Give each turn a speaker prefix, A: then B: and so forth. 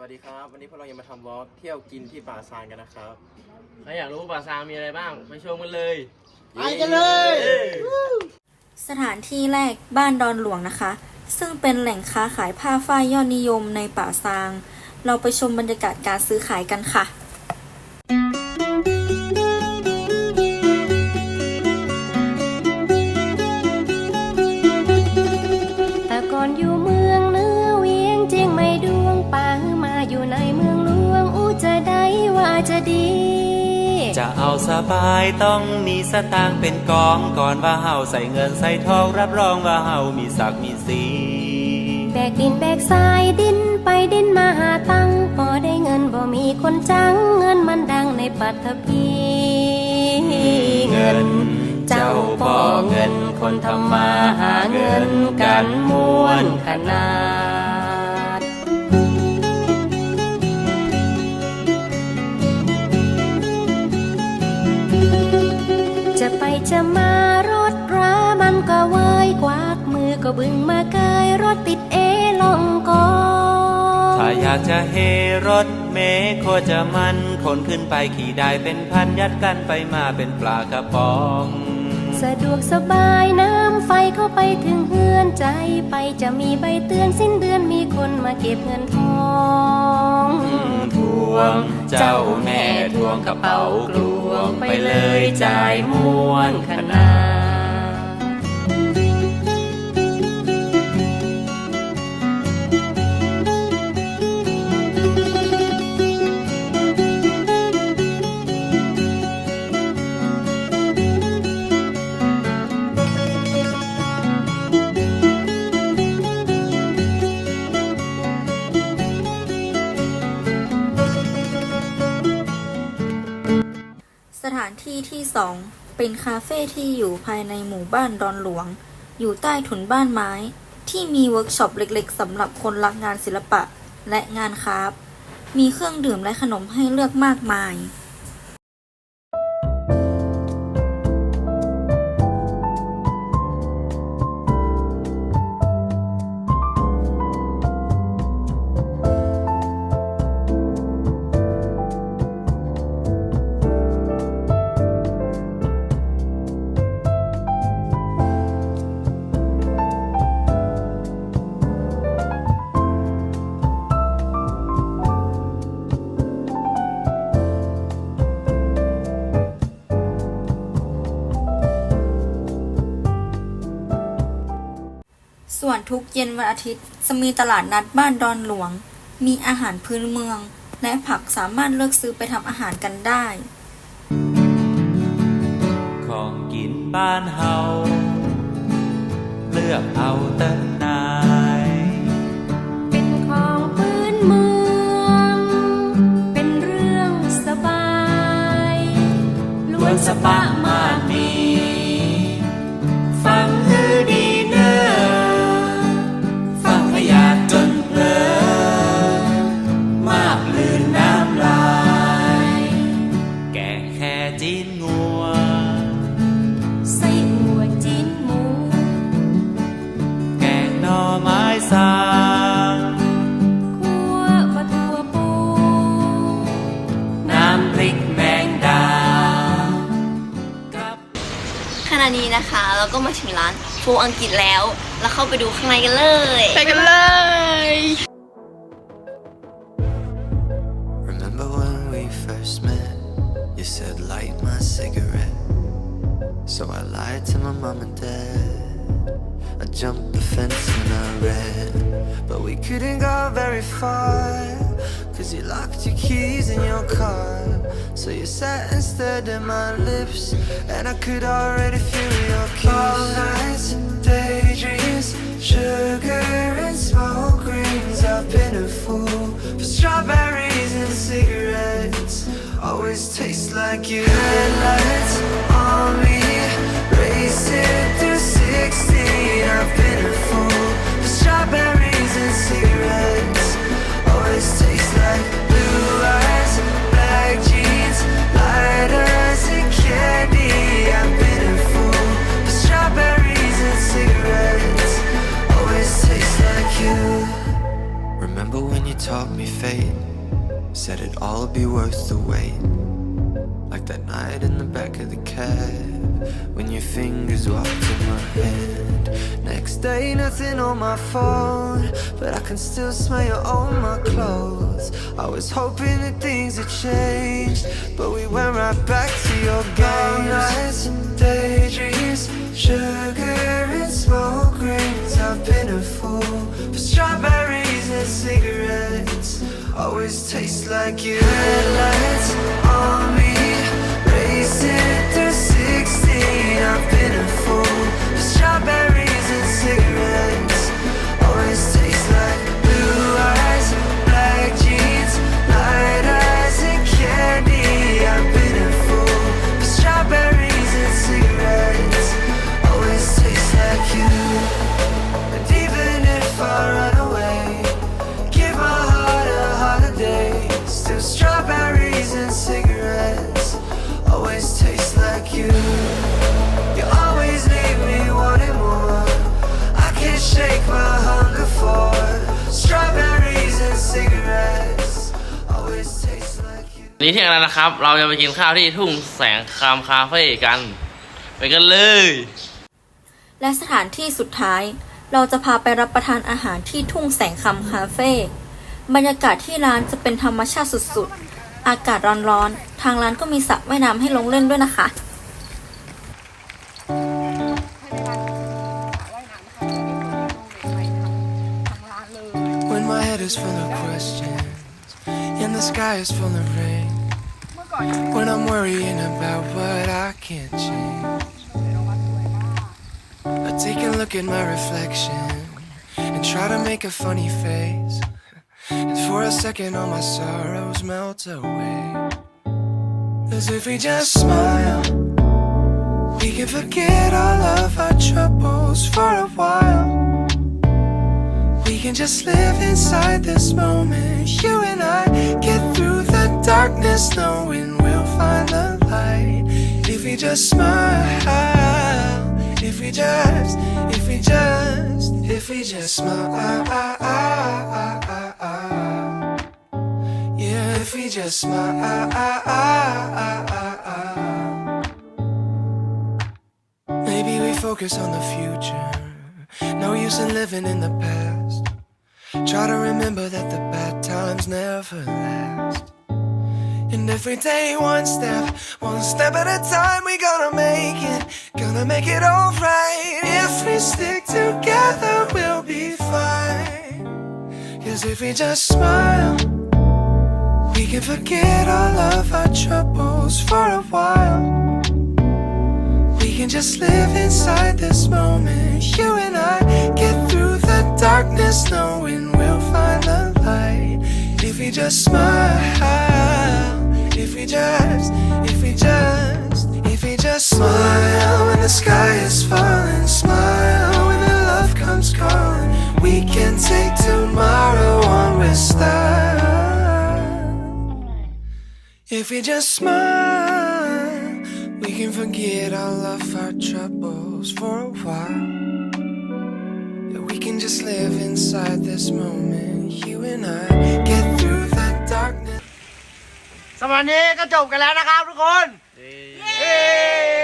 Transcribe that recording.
A: วัสดีครับ วันนี้พวกเราจะมาทำวอล์กเที่ยวกินที่ป่าซานกันนะครับ
B: ใครอยากรู้ป่าซางมีอะไรบ้าง ไปชมกันเลย
A: ไปกันเลย
C: สถานที่แรกบ้านดอนหลวงนะคะ ซึ่งเป็นแหล่งค้าขายผ้าฝ้ายยอดนิยมในป่าซาง เราไปชมบรรยากาศการซื้อขายกันค่ะ
D: จะ
E: เอาสบายต้องมีสตางค์เป็นกองก่อนว่าเฮาใส่เงินใส่ทองรับรองว่าเฮามีศักดิ์มีสี
D: แบกดินแบกทรายดินไปดินมาหาตังพอได้เงินบ่มีคนจังเงินมันดังในปัตภีเงิน เจ้าป่อเงินคนทำมาหาเงินกันม้วนขนาด ก็บึงมาเกยรถติดเอลองกอ
E: ถ้าอยากจะเฮรถเมโคจะมันคนขึ้นไปขี่ได้เป็นพันยัดกันไปมาเป็นปลากระป๋อง
D: สะดวกสบายน้ำไฟเข้าไปถึงเฮือนใจไปจะมีใบเตือนสิ้นเดือนมีคนมาเก็บเงินทอง
E: ทวง เจ้าแม่ทวงกระเป๋ากลวงไปเลยจ่ายม้วนขนาด
C: ถานที่ที่สองเป็นคาเฟ่ที่อยู่ภายในหมู่บ้านดอนหลวง อยู่ใต้ถุนบ้านไม้ ที่มีเวิร์กช็อปเล็กๆสำหรับคนรักงานศิลปะและงานคราฟมีเครื่องดื่มและขนมให้เลือกมากมาย ส่วนทุกเย็นวันอาทิตย์ จะมีตลาดนัดบ้านดอนหลวง มีอาหารพื้นเมือง และผักสามารถเลือกซื้อไปทำอาหารกันได้
E: ของกินบ้านเฮาเลือกเอาเต้นนาย
D: เป็นของพื้นเมือง เป็นเรื่องสบายล้วนสปะ
F: ถึงร้านฟูอังกฤษแล้ว แล้วเข้าไปดูข้างในกันเลย
G: ไปกันเลย
H: Remember when we first met? You said light my cigarette. So I lied to my mom and dad. I jumped the fence and I ran. But we couldn't go very far. Cause you locked your keys in your car. So you sat and stared at my lips. And I could already feel your kiss. All nights, daydreams, sugar and smoke rings. I've been a fool for strawberries and cigarettes. Always taste like you. Headlights on me, racing through 16. I've been a fool for strawberries
I: fate said it'd all be worth the wait. Like that night in the back of the cab when your fingers walked in my hand. Next day, nothing on my phone, but I can still smell you on my clothes. I was hoping that things had changed, but we went right back to your games. nights and daydreams, sugar and smoke rings. I've been a fool for strawberries and cigarettes. Always taste like you. Headlights on me, racing through 16.
J: นนี้เที่ยงแล้วนะครับ เราจะไปกินข้าวที่ทุ่งแสงคามคาเฟ่กัน ไปกันเลย
C: และสถานที่สุดท้าย เราจะพาไปรับประทานอาหารที่ทุ่งแสงคำคาเฟ่บรรยากาศที่ร้านจะเป็นธรรมชาติสุดๆ อากาศร้อนๆ ทางร้านก็มีสระว่ายน้ำให้ลงเล่นด้วยนะคะ
I: When my head is full of questions and the sky is full of rain. When I'm worrying about what I can't change. I take a look at my reflection and try to make a funny face. And for a second, all my sorrows melt away. As if we just smile, we can forget all of our troubles for a while. We can just live inside this moment. You and I get darkness, knowing we'll find the light. If we just smile, if we just, if we just, if we just smile. Yeah, if we just smile. Maybe we focus on the future. No use in living in the past. Try to remember that the bad times never last. And every day, one step, one step at a time, we gonna make it, gonna make it alright. If we stick together, we'll be fine. Cause if we just smile, we can forget all of our troubles for a while. We can just live inside this moment. You and I get through the darkness, knowing we'll find the light. If we just smile, if we just, if we just, if we just smile when the sky is falling, smile when the love comes calling. We can take tomorrow on with style. If we just smile, we can forget all of our troubles for a while. We can just live inside this moment. You and I
J: สำหรับวันนี้ก็จบกันแล้วนะครับทุกคน เย้